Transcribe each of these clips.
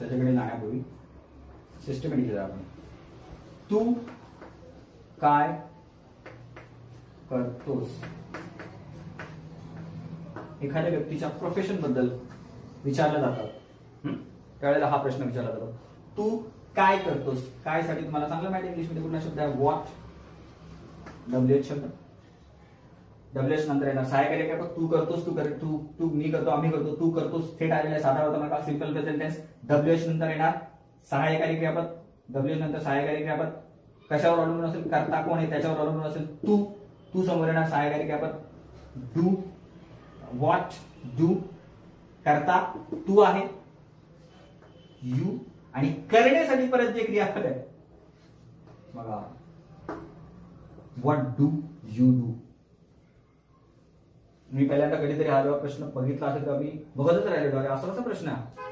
त्याच्याकडे जाण्यापूर्वी सिस्टमॅटिक आपण. तू काय करतोस? एखाद्या व्यक्तीच्या प्रोफेशनबद्दल विचारलं जातं. त्यावेळेला हा प्रश्न विचारला जातो. तू काय करतोस? काय साठी तुम्हाला चांगलं माहिती इंग्लिशमध्ये पूर्ण शब्द आहे? वॉट डब्ल्यू एच शब्द. डब्ल्यूएच नंतर येणार. सहाय्यकारी काय तू करतोस तू कर तू तू मी करतो आम्ही करतो तू करतोस थेट आलेला आहे साधा होता का सिंपल प्रेझेंट टेन्स नंतर येणार सहाय्यकारी क्रियापद. डब्ल्यूएच नंतर सहाय्यकारी क्रियापद. कशावर अवलंबून असेल? करता कोण आहे? त्याच्यावर अवलंबून असेल तू. तू समोर येणार सहाय्यकारी क्रियापद. Do what do. करता तू आहे. यू. आणि करण्यासाठी परत जे क्रियापद आहे. बघा. व्हॉट डू यू डू मी पहिल्यांदा कधीतरी हा जेव्हा प्रश्न बघितला असेल तेव्हा मी बघतच राहिलो अरे असा कसा प्रश्न आहे?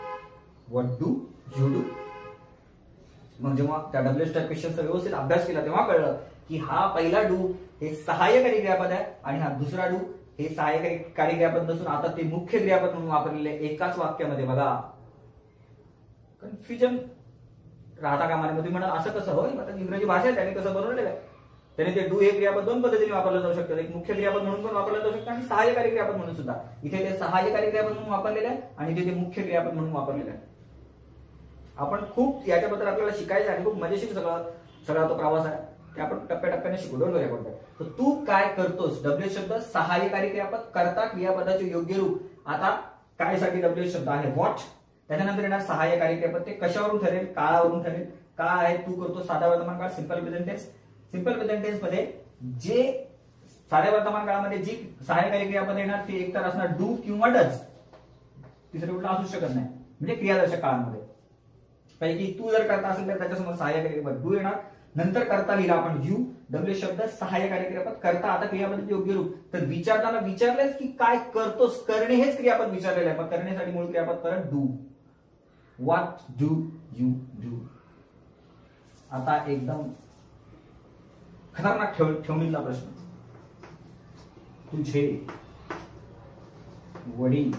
व्हॉट डू यू डू मग जेव्हा त्या डब्ल्यू एस क्वेश्चनचा व्यवस्थित अभ्यास केला तेव्हा कळलं की हा पहिला डू हे सहाय्यकारी क्रियापद आहे आणि हा दुसरा डू हे सहाय्यकारी कारी क्रियापद नसून आता ते मुख्य क्रियापद म्हणून वापरलेले एकाच वाक्यामध्ये बघा. कन्फ्युजन राहता कामा नये. तुम्ही म्हणाल असं कसं? होय आता इंग्रजी भाषा आहे त्याने कसं बनवलेलं आहे? त्याने ते डू हे क्रियापद दोन पद्धतीने वापरलं जाऊ शकतं. एक मुख्य क्रियापद म्हणून पण वापरलं जाऊ शकतं आणि सहाय्यकारी क्रियापद म्हणून सुद्धा. इथे ते सहाय्यकारी क्रियापद म्हणून वापरलेलं आहे आणि इथे ते मुख्य क्रियापद म्हणून वापरलेलं आहे. आपण खूप याच्याबद्दल आपल्याला शिकायचं आणि खूप मजेशीर सगळं सगळा तो प्रवास आहे. ते आपण टप्प्याटप्प्याने शिकू डोंट वरी तर तू काय करतोस? डब्ल्यू शब्द सहाय्यकारी क्रियापद करता क्रियापदाचे योग्य रूप. आता काय साठी डब्ल्यू शब्द आहे. वॉट त्याच्यानंतर येणार सहाय्यकारी क्रियापद. ते कशावरून ठरेल? काळावरून ठरेल? काय आहे? तू करतो साधा वर्तमान काळ सिंपल प्रेझेंट सिंपल प्रेझेंट टेन्समध्ये जे साध्या वर्तमान काळामध्ये जी सहाय्यकारी क्रियापद येणार ती एकतर असणार डू किंवा डज तिसरं कुठलं असू शकत नाही. म्हणजे क्रियादर्शक काळामध्ये. पैकी तू जर करता असेल तर त्याच्यासमोर सहाय्यकारी क्रियापद डू येणार. नंतर करता लिहिला आपण यू डब्ल्यू शब्द सहाय्य कार्यक्रियापद करता आता क्रियापद योग्य रूप. तर विचारताना विचारलेच की काय करतोस? करणे हेच क्रियापद विचारलेलं आहे. मग करण्यासाठी मूळ क्रियापद परत do what do you do आता एकदम खतरनाक ठेव ठेवणीतला प्रश्न. तुझे वडील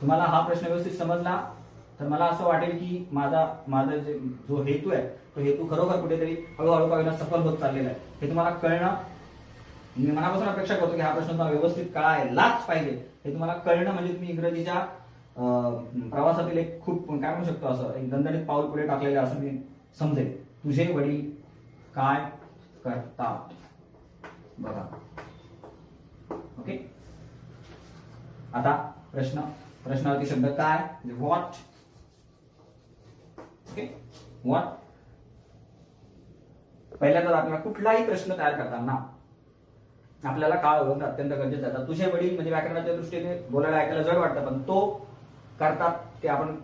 तुम्हाला हा प्रश्न व्यवस्थित समजला तर मला असं वाटेल की माझा माझा जे जो हेतू आहे तो हेतू खरोखर कुठेतरी हळूहळू का सफल होत चाललेला आहे. हे तुम्हाला कळणं मी मनापासून अपेक्षा करतो की हा प्रश्न तुम्हाला व्यवस्थित कळायलाच पाहिजे. हे तुम्हाला कळणं म्हणजे तुम्ही इंग्रजीच्या प्रवासातील एक खूप काय म्हणू शकतो असं एक दणदणीत पाऊल पुढे टाकलेलं असं मी समजेल तुझे वडील काय करतात बघा. ओके आता प्रश्न प्रश्नावरती शब्द काय? व्हॉट ओके व्हॉट पहिल्यांदा आपल्याला कुठलाही प्रश्न तयार करताना आपल्याला काळ होऊन अत्यंत गरजेचं आहे. तुझे वडील म्हणजे व्याकरणाच्या दृष्टीने बोलायला ऐकायला जड वाटतं पण तो करतात ते आपण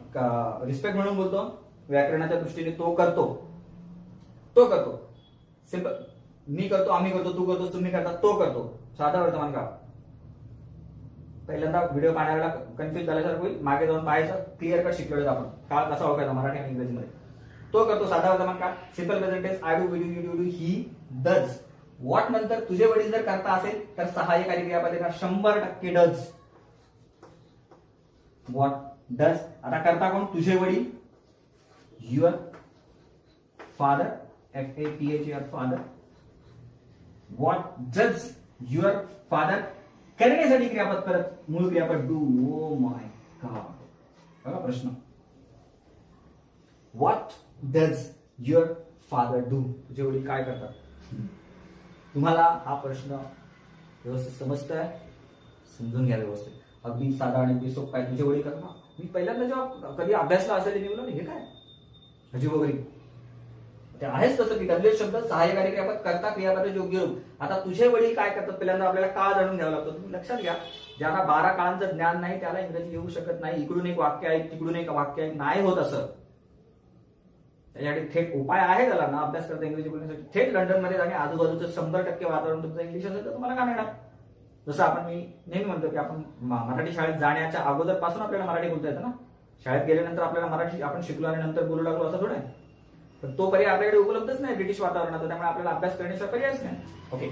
रिस्पेक्ट म्हणून बोलतो. व्याकरणाच्या दृष्टीने तो करतो. तो करतो. सिंपल मी करतो आम्ही करतो तू करतो तुम्ही करता तो करतो. साधा वर्तमान काळ पहिल्यांदा व्हिडिओ पाहण्याला कन्फ्युज झाल्यासारखं होईल. मागे जाऊन पाहायचं क्लिअर कट शिकलेलो आपण. काळ कसा ओळखायचा मराठी आणि इंग्रजीमध्ये. तो करतो साधा वर्तमान काळ simple present tense I do we do you do he does what नंतर तुझे वडील जर करता असेल तर सहाय्यकारी क्रियापद शंभर टक्के डज वॉट डज आता करता कोण? तुझे वडील. Your father F A P H your father what does your father करण्यासाठी क्रियापद परत मूळ क्रियापद डू ओ माय गॉड बघा प्रश्न. What does your father do तुझे वडील काय करतात? तुम्हाला हा प्रश्न व्यवस्थित समजतोय? समजून घ्या व्यवस्थित. अगदी साधा आणि अगदी सोपा आहे. तुझे वडील करतात? मी पहिल्यांदा जेव्हा कधी अभ्यासला असेल मी बोललो हे काय? अजीब वगैरे आहेच तसं की डब्ल्यू शब्द सहाय्यकारी क्रियापद करता क्रियापद योग्य रूप. आता तुझे वडील काय करतात पहिल्यांदा आपल्याला काळ जाणून घ्यावं लागतं. तुम्ही लक्षात घ्या ज्याला बारा काळांचं ज्ञान नाही त्याला इंग्रजी येऊ शकत नाही. इकडून एक वाक्य आहे तिकडून एक वाक्य आहे. नाही होत असं. त्याच्यासाठी थेट उपाय आहे त्याला. ना अभ्यास करता इंग्रजी बोलण्यासाठी. थेट लंडनमध्ये जाणे आजूबाजूचं शंभर टक्के वातावरण तुमचं इंग्लिश असेल तर तुम्हाला काय मिळणार? जसं आपण मी नेहमी म्हणतो की आपण मराठी शाळेत जाण्याच्या अगोदरपासून आपल्याला मराठी बोलता येतं ना? शाळेत गेल्यानंतर आपल्याला मराठी आपण शिकलो आणि नंतर बोलू लागलो असं थोडं आहे. पण तो पर्याय आपल्याकडे उपलब्धच नाही ब्रिटिश वातावरणात त्यामुळे आपल्याला अभ्यास करण्याचा पर्यायच नाही ओके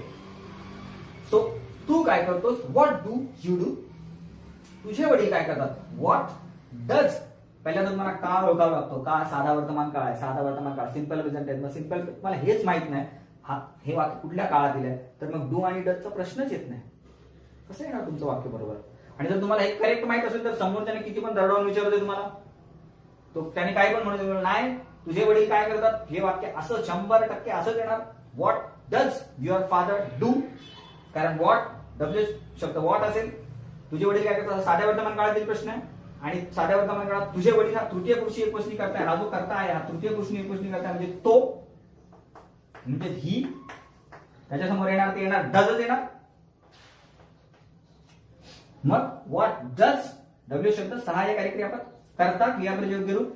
सो तू काय करतोस? व्हॉट डू यू डू तुझे वडील काय करतात? व्हॉट डज पहिल्यांदा तुम्हाला का ओळखावा लागतो? का साधा वर्तमान काळ आहे? साधा वर्तमान काळ. सिंपल प्रेझेंट आहे मग सिंपल मला हेच माहीत नाही. हा हे वाक्य कुठल्या काळात दिलंय? तर मग डू आणि डचचा प्रश्नच येत नाही. कसं येणार तुमचं वाक्य बरोबर? आणि जर तुम्हाला एक करेक्ट माहीत असेल तर समोर त्याने किती पण दरडावून विचारतोय तुम्हाला. तो त्याने काय पण म्हणून नाही तुझे वडील काय करतात? हे वाक्य असं शंभर टक्के असंच येणार what does your father do कारण व्हॉट डब्ल्यू शब्द व्हॉट असेल. तुझे वडील काय करतात? साध्या वर्तमान काळातील प्रश्न आहे. आणि साध्या वर्तमान काळात तुझे वडील हा तृतीय कृषी एकवचनी करताय. हा जो करता आहे हा तृतीय कृषी एकवचनी करताय. म्हणजे तो म्हणजे ही त्याच्यासमोर येणार ते येणार. डजच येणार. मग व्हॉट डज डब्ल्यू शब्द सहाय्यकारी क्रियापद करता क्रियापद योग्य रूप.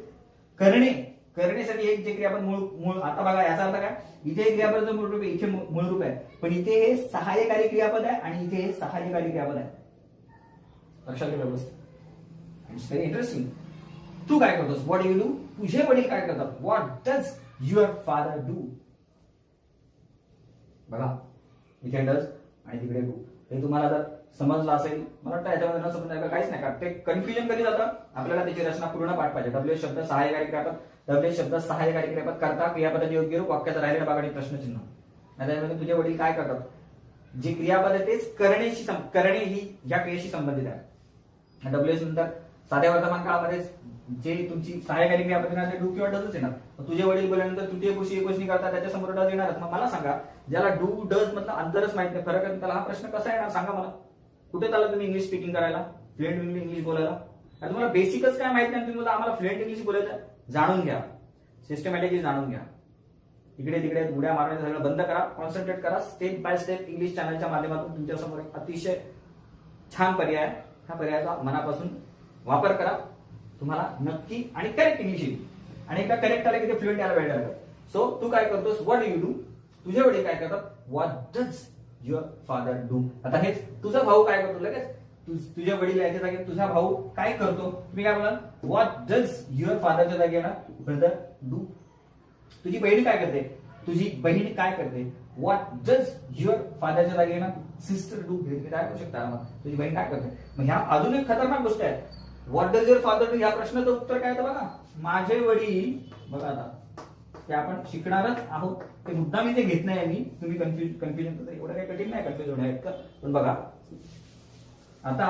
करणे. करण्यासाठी एक जे क्रियापद मूळ मूळ आता बघा याचा अर्थ काय? इथे एक क्रियापद मूळ रूप आहे इथे मूळ मूळ रूप आहे. पण इथे हे सहाय्यकारी क्रियापद आहे आणि इथे हे सहाय्यकारी क्रियापद आहे. लक्षात घ्या व्यवस्थित. इट्स व्हेरी इंटरेस्टिंग तू काय करतोस? व्हॉट यू डू तुझे वडील काय करतात? What does your father do बघा. इथे डज आणि तिकडे डू हे तुम्हाला जर समजलं असेल. मला वाटतं याच्यामध्ये न समजण्याचं काहीच नाही. का ते कन्फ्युजन कधी जातं? आपल्याला त्याची रचना पूर्ण पाठ पाहिजे. डब्ल्यू शब्द सहाय्यकारी क्रियापद डब्ल्यू शब्द सहाय्यकारी क्रियापद करता क्रियापदाचे योग्य रूप वाक्याचा राहिलेला भाग आणि प्रश्नचिन्ह. त्याच्यामध्ये तुझे वडील काय करतात? जे क्रियापद आहे तेच करणेशी करणे ही या क्रियेशी संबंधित आहे. डब्ल्यू नंतर साध्या वर्तमान काळामध्ये जे तुमची सहाय्यकारी क्रियापद येणार ते डू किंवा डजच येणार. तुझे वडील बोलल्यानंतर तृतीय पुरुषी गोष्टी करता त्याच्यासमोर डज येणार मग मला सांगा ज्याला डू डज मधला अंतरच माहीत नाही फरक त्याला हा प्रश्न कसा येणार? सांगा मला. कुठे चालला तुम्ही इंग्लिश स्पीकिंग करायला? फ्लुएंट इंग्लिश बोलायला? आणि तुम्हाला बेसिकच काय माहीत नाही तुम्ही बोला आम्हाला फ्लुएंट इंग्लिश बोलायचं जाणून घ्या. सिस्टमॅटिकली जाणून घ्या. इकडे तिकडे उड्या मारण्याचं सगळं बंद करा कॉन्सन्ट्रेट करा स्टेप बाय स्टेप इंग्लिश चॅनलच्या माध्यमातून तुमच्यासमोर एक अतिशय छान पर्याय ह्या पर्यायाचा मनापासून वापर करा. तुम्हाला नक्की आणि करेक्ट इंग्लिश येईल. आणि एकदा करेक्ट आलं की ते फ्लुएंट यायला वेळ लागतो सो तू काय करतोस? व्हॉट यू डू तुझे वडील काय करतात? What does your father do आता हेच तुझा भाऊ काय करतो लगेच? तुझ्या वडील याच्या जागी तुझा भाऊ काय करतो? तुम्ही काय बोलाल व्हॉट डज युअर फादरच्या जागी ना ब्रदर डू तुझी बहीण काय करते? तुझी बहीण काय करते? व्हॉट डज युअर फादरच्या जागी ना सिस्टर डू हे काय करू शकता मग तुझी बहीण काय करते? मग ह्या अजून एक खतरनाक गोष्ट आहे. What does your father do ह्या प्रश्नाचं उत्तर काय तर बघा. माझे वडील बघा आता ते आपण शिकणारच आहोत. ते मुद्दा मी ते घेत नाही मी तुम्ही कन्फ्युज कन्फ्युजन एवढं काही कठीण नाही कन्फ्युज होणार आहेत पण बघा. आता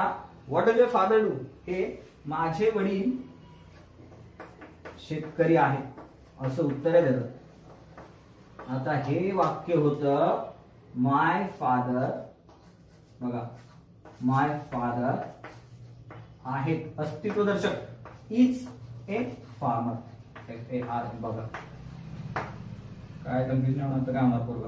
what does your father do हे माझे वडील शेतकरी आहेत. असं उत्तर देतात आता हे वाक्य होतं माय फादर बघा. माय फादर आहेत. अस्तित्वदर्शक. Is a farmer F A R बघा. काय कन्फ्युजन होणार काय होणार पूर्व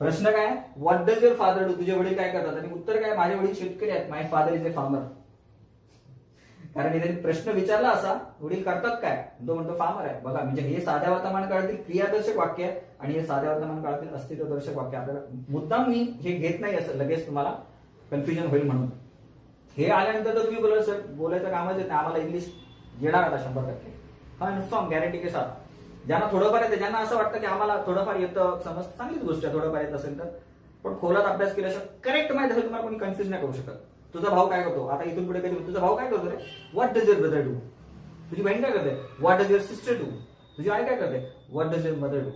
प्रश्न काय? What does your father do तुझे वडील काय करतात? आणि उत्तर काय? माझे वडील शेतकरी आहेत. My father is a farmer कारण इथे प्रश्न विचारला असा वडील करतात काय? तो म्हणतो फार्मर आहे. बघा म्हणजे हे साध्या वर्तमान काळातील क्रियादर्शक वाक्य आहे आणि हे साध्या वर्तमान काळातील अस्तित्वदर्शक वाक्य आपल्याला मुद्दाम मी हे घेत नाही असं लगेच तुम्हाला कन्फ्युजन होईल म्हणून. हे आल्यानंतर तर तुम्ही बोला सर बोलायचं कामच येत नाही आम्हाला इंग्लिश येणार आता शंभर टक्के. हा इन्फॉर्म गॅरंटी के साथ. ज्यांना थोडंफार येतं ज्यांना असं वाटतं की आम्हाला थोडंफार येतं समज चांगलीच गोष्ट आहे थोडंफार येत असेल तर. पण खोलात अभ्यास केल्याशिवाय करेक्ट माहिती असेल तुम्हाला कोणी कन्फ्युज नाही करू शकत. तुझा भाऊ काय करतो? आता इथून पुढे कधी तुझा भाऊ काय करतो रे? What does your brother do तुझी बहीण काय करते? What does your sister do तुझी आई काय करते? What does your mother do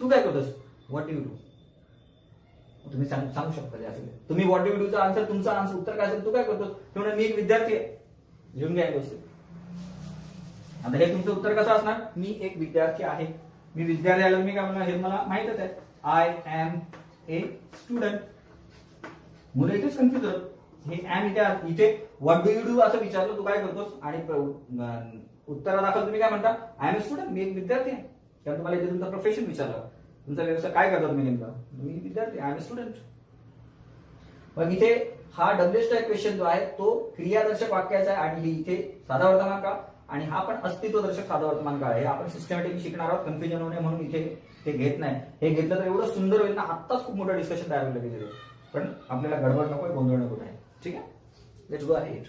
तू काय करतोस? व्हॉट यू डू तुम्ही सांग- सांगू शकता असेल तुम्ही व्हॉट यू डूचा आन्सर तुमचा आन्सर उत्तर काय असेल तू काय करतोस? ते मी एक विद्यार्थी आहे. घेऊन घ्या गोष्ट. आता हे तुमचं उत्तर कसं असणार? मी एक विद्यार्थी आहे. मी विद्यालयाला मी काय म्हणणार हे मला माहितच आहे. आय एम ए स्टुडंट मुलं इथेच कन्फ्युज होत हे एम इथे इथे व्हॉट डू यू डू असं विचारलं तू काय करतोस? आणि प्र- अं, उत्तरादाखल तुम्ही काय म्हणता? आय एम ए स्टुडंट मी एक विद्यार्थी आहे. कारण तुम्हाला इथे तुमचं प्रोफेशन विचारलं. तुमचा व्यवसाय काय करतात तुम्ही नेमका? मी विद्यार्थी आय एम ए स्टुडंट मग इथे हा डब्ल्यू क्वेश्चन जो आहे तो क्रियादर्शक वाक्याचा आहे आणि इथे साधा वर्तमान का? आणि हा पण अस्तित्वदर्शक साधा वर्तमान काळ आहे. आपण सिस्टमॅटिक शिकणार आहोत कन्फ्युजन होणे म्हणून इथे ते घेत नाही. हे घेतलं तर एवढं सुंदर होईल ना आत्ताच खूप मोठं डिस्कशन तयार होईल तिथे पण आपल्याला गडबड नको गोंधळ नको आहे. ठीक आहे? लेट्स गो आहे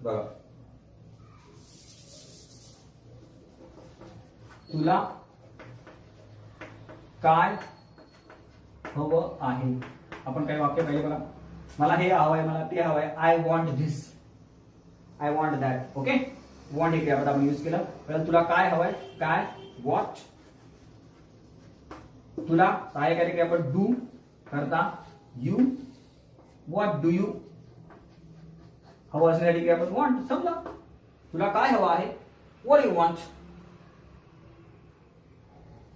बघा. तुला काय हवं आहे? आपण काही वाक्य पाहिजे बघा. मला हे हवं आहे मला ते हवं आहे. I want this I want that okay want हे क्रियापद आपण युज केलं. कारण तुला काय हवंय काय? वॉट तुला सहाय्यकारी क्रियापद डू करता? यू वॉट डू यू हवं असण्यासाठी क्रियापद वॉन्ट समजा. तुला काय हवं आहे? वॉट यू वॉन्ट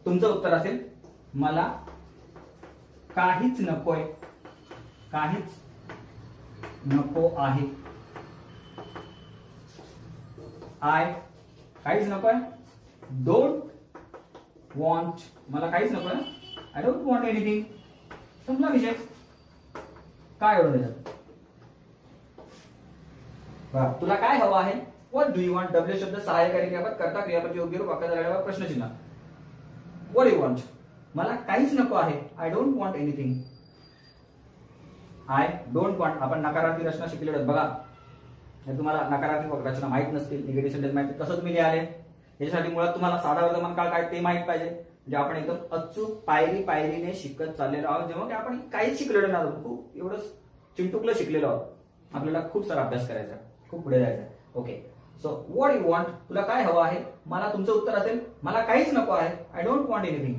तुमचं उत्तर असेल मला काहीच नकोय काहीच नको आहे. आय काहीच नकोय. डोंट वॉन्ट मला काहीच नकोय. आय डोंट वॉन्ट एनिथिंग संपला विषय. काय एवढं त्याच्यात? तुला काय हवं आहे? What do you want W शब्द सहाय्यकारी क्रियापद करता क्रियापद योग्य रूप वाक्यात प्रश्नचिन्ह वॉट यू वॉन्ट मला काहीच नको आहे. I don't want anything I don't want आपण नकारात्मक रचना शिकलेलो बघा. जर तुम्हाला नकारात्मक रचना माहीत नसतील निगेटिव्ह सेंटेन्स माहिती कसं तुम्ही लिहाले याच्यासाठी मुळात तुम्हाला साधा वर्तमान काळ काय ते माहीत पाहिजे. म्हणजे आपण एकदम अचूक पायरी पायरीने शिकत चाललेलो आहोत. जेव्हा की आपण काहीच शिकलेलो नाही आहोत. खूप एवढं चिंटुकलं शिकलेलो आहोत. आपल्याला खूप सारा अभ्यास करायचा खूप पुढे जायचा okay so what you want तुला काय हवं आहे? मला तुमचं उत्तर असेल मला काहीच नको आहे. आय डोंट वॉन्ट एनिथिंग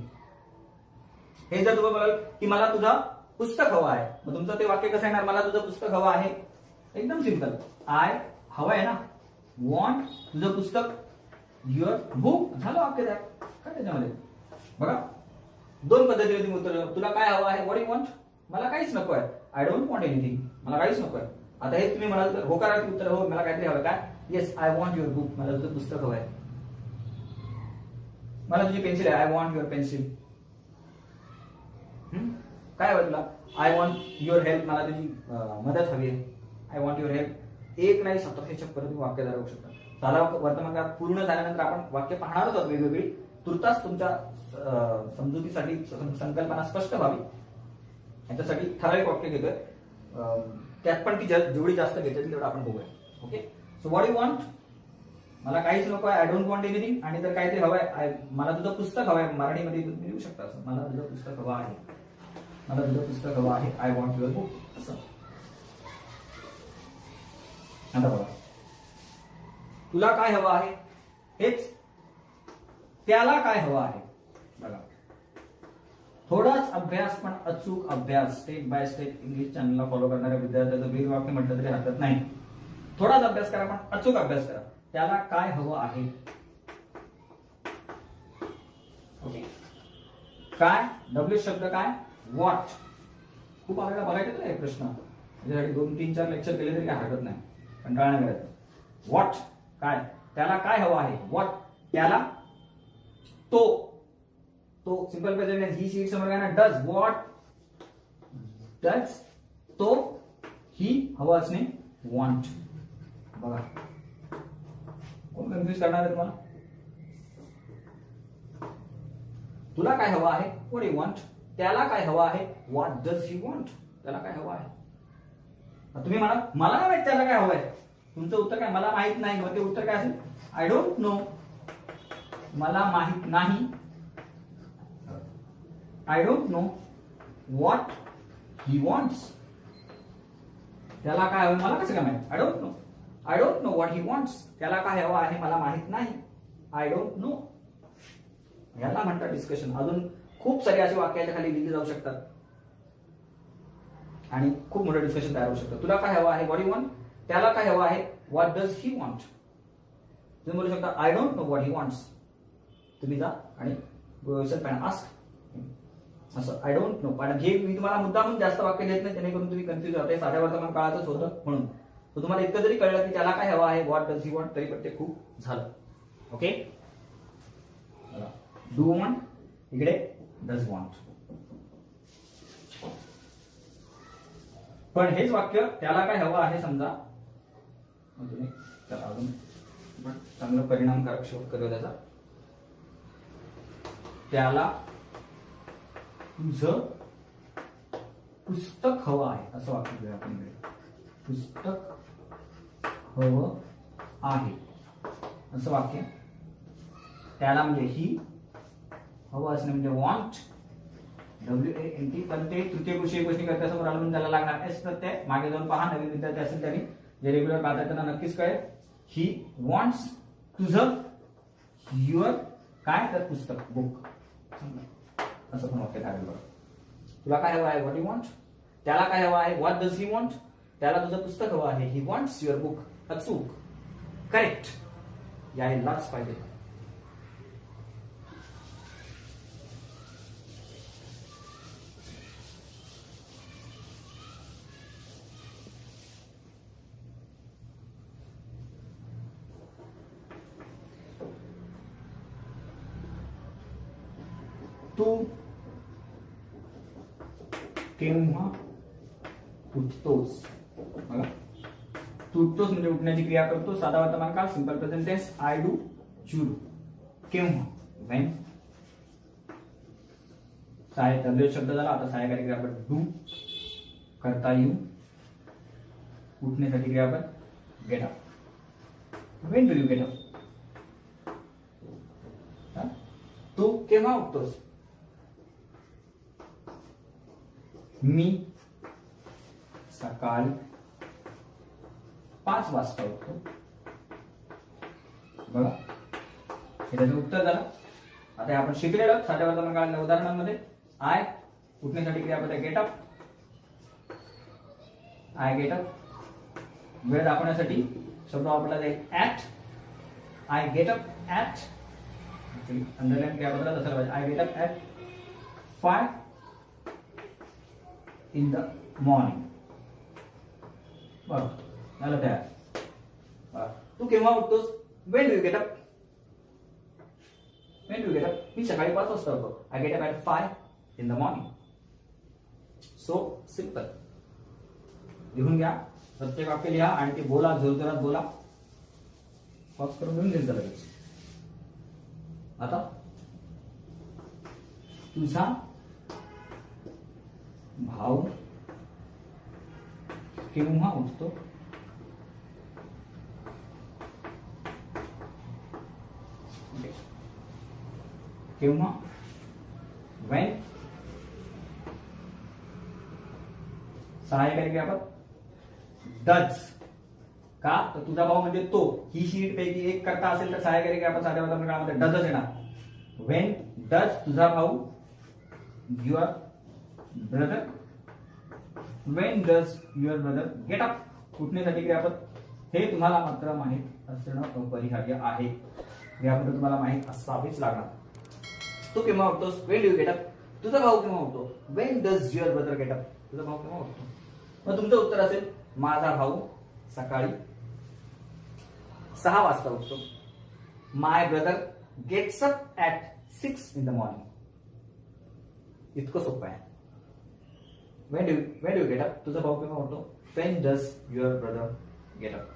हे जर तुम्ही बोलाल की मला तुझं पुस्तक हवं आहे मग तुमचं ते वाक्य कसं येणार? मला तुझं पुस्तक हवं आहे. एकदम सिंपल आय हवं आहे ना? वॉन्ट तुझं पुस्तक? युअर बुक झालं वाक्य काय त्याच्यामध्ये? बघा. दोन पद्धतीने तुम्ही उत्तर तुला काय हवं आहे? वॉट यू वॉन्ट मला काहीच नको आहे. आय डोंट वॉन्ट एनिथिंग मला काहीच नको आहे. आता हे तुम्ही म्हणाल तर होकारार्थी उत्तर हो मला काहीतरी हवं काय? Yes I want your book मला तुझं पुस्तक हवं आहे. मला तुझी पेन्सिल आहे. आय वॉन्ट युअर पेन्सिल काय बदला आय वॉन्ट युअर हेल्प मला तुझी मदत हवी आहे. आय वॉन्ट युअर हेल्प एक नाही सतराशे छप्पर तुम्ही वाक्य तयार शकता. साधा वर्तमान पूर्ण झाल्यानंतर आपण वाक्य पाहणारच आहोत वेगवेगळी. तुर्तास तुमच्या समजुतीसाठी संकल्पना स्पष्ट व्हावी. याच्यासाठी ठराविक वाक्य घेतोय. त्यात पण ती जेवढी जास्त घेते तेवढं आपण बघूया. Okay? So what you want मला काहीच नको आहे आय डोंट वॉन्ट एनिथिंग आणि तर काहीतरी हवं आहे मला तुझं पुस्तक हवं आहे मराठीमध्ये तुम्ही लिहू शकता असं. मला तुझं पुस्तक हवं आहे. मला तुझं पुस्तक हवं आहे. आय वॉन्ट युअर बुक असं. आता बघा. तुला काय हवं आहे? हेच. त्याला काय हवं आहे? बघा. थोडाच अभ्यास पण अचूक अभ्यास. स्टेप बाय स्टेप इंग्लिश चॅनलला फॉलो करणाऱ्या विद्यार्थ्याचं वीर वाक्य म्हटलं तरी हरकत नाही. थोडाच अभ्यास करा पण अचूक अभ्यास करा. त्याला काय हवं आहे? ओके काय? डब्ल्यू शब्द काय? वॉट खूप आपल्याला बघायचं ना हे प्रश्न? त्याच्यासाठी दोन तीन चार लेक्चर केले तरी काय हरकत नाही. कंटाळा नाही. करायचं वॉट काय? त्याला काय हवं आहे? वॉट त्याला तो. तो सिंपल प्रेझेंट ही शीट समोर काय ना डज वॉट डज तो ही हवं असणे? वॉन्ट बघा. कोण कन्फ्युज करणार आहे तुम्हाला तुला काय हवं आहे? वॉट यू वॉन्ट त्याला काय हवं आहे? वॉट डज ही वॉन्ट त्याला काय हवं आहे? तुम्ही म्हणा मला नाही माहीत त्याला काय हवं आहे. तुमचं उत्तर काय? मला माहीत नाही. मग ते उत्तर काय असेल? आय डोंट नो मला माहीत नाही. I don't know what he wants त्याला काय हवं मला कसं काय माहीत? I don't know I don't know what he wants त्याला काय हवं आहे मला माहीत नाही. आय डोंट नो याला म्हणतात डिस्कशन अजून खूप सारी अशी वाक्याच्या खाली लिहिली जाऊ शकतात. आणि खूप मोठं डिस्कशन तयार होऊ शकतं. तुला काय हवं आहे? व्हॉट यू वॉन्ट त्याला काय हवं आहे? व्हॉट डज ही वॉन्ट तुम्ही बोलू शकता I don't know what he wants तुम्ही जा आणि आस्क असं आय डोंट नो पण हे मी तुम्हाला मुद्दाम जास्त वाक्य देत नाही जेणेकरून तुम्ही कन्फ्युज होते. साध्या वर्तमान काळातच होतं म्हणून. तर तुम्हाला इतकं जरी कळलं की त्याला काय हवं आहे व्हॉट डज ही वॉन्ट तरी पण ते खूप झालं. ओके डू वॉन्ट इकडे. डज वॉन्ट पण हेच वाक्य त्याला काय हवं आहे समजा? त्याला अजून आपण चांगलं परिणामकारक शोध करू त्याचा. त्याला तुझं पुस्तक हवं आहे असं वाक्य आपण पुस्तक हवं आहे. असं वाक्य. त्याला म्हणजे ही हवं असणे म्हणजे want W A N T पण ते तृतीय पुरुषी गोष्टी कर्त्यासमोर आलं म्हणून त्याला लागणार एस प्रत्यय. मागे जाऊन पहा नवीन विद्यार्थी असेल त्यांनी जे रेग्युलर पाहतात त्यांना नक्कीच कळेल. ही वॉन्ट्स तुझं युअर काय? तर पुस्तक बुक असं पण वाक्य काय तुला काय हवं आहे? व्हॉट यू वॉन्ट त्याला काय हवं आहे? व्हॉट डज ही वॉन्ट त्याला तुझं पुस्तक हवं आहे. ही वॉन्ट्स युअर बुक अचूक करेक्ट यायलाच पाहिजे. तू केव्हा उठतोस तू उठतोस म्हणजे उठण्याची क्रिया करतो साधा वर्तमान काळ simple present tense I do you do केव्हा? वेन सहाय्य डब्ल्यू शब्द झाला. आता सहाय्यकारी क्रियापद डू करता येऊ उठण्यासाठी क्रियापद get up when do you get up तू केव्हा उठतोस? मी सकाळ पाच वाजता उठतो. बघा. हे त्याचं उत्तर झालं. आता हे आपण शिकलेलं साध्या वर्तमान काळातल्या उदाहरणांमध्ये. आय उठण्यासाठी क्रियापद गेटअप आय गेटअप वेळ दाखवण्यासाठी शब्द वापरला जाईल at I get up at underline क्रियापदाला असायला पाहिजे I get up at five in the morning बरोबर. झालं तयार तू केव्हा उठतोस when do get up when do get up मी सकाळी पाच वाजता होतो I get up at five in the morning so simple लिहून घ्या प्रत्येक वाक्य लिहा आणि ते बोला जोरजोरात बोला पॉज करून लिहून घेऊन लगेच आता तुझा भाऊ केव्हा उठतो किंवा वेन सहाय्यकारी आपण? डज का? तर तुझा भाऊ म्हणजे तो. ही शीट पैकी एक करता असेल तर सहाय्यकारी आपण साध्या वातावरणामध्ये डजच येणार. वेन डज तुझा भाऊ your brother when does your brother get up कुठण्यासाठी क्रियापद हे तुम्हाला मात्र माहीत असणं अपरिहार्य आहे. क्रियापद तुम्हाला माहीत असावेच लागणार. तू केव्हा उठतोस वेन डू गेट अप तुझा भाऊ केव्हा उठतो when does your brother get up तुझा भाऊ केव्हा उठतो मग तुमचं उत्तर असेल माझा भाऊ सकाळी सहा वाजता उठतो. My brother gets up at six in the morning इतकं सोपं आहे. When do when do get up तुझा भाऊ केव्हा उठतो when does your brother get up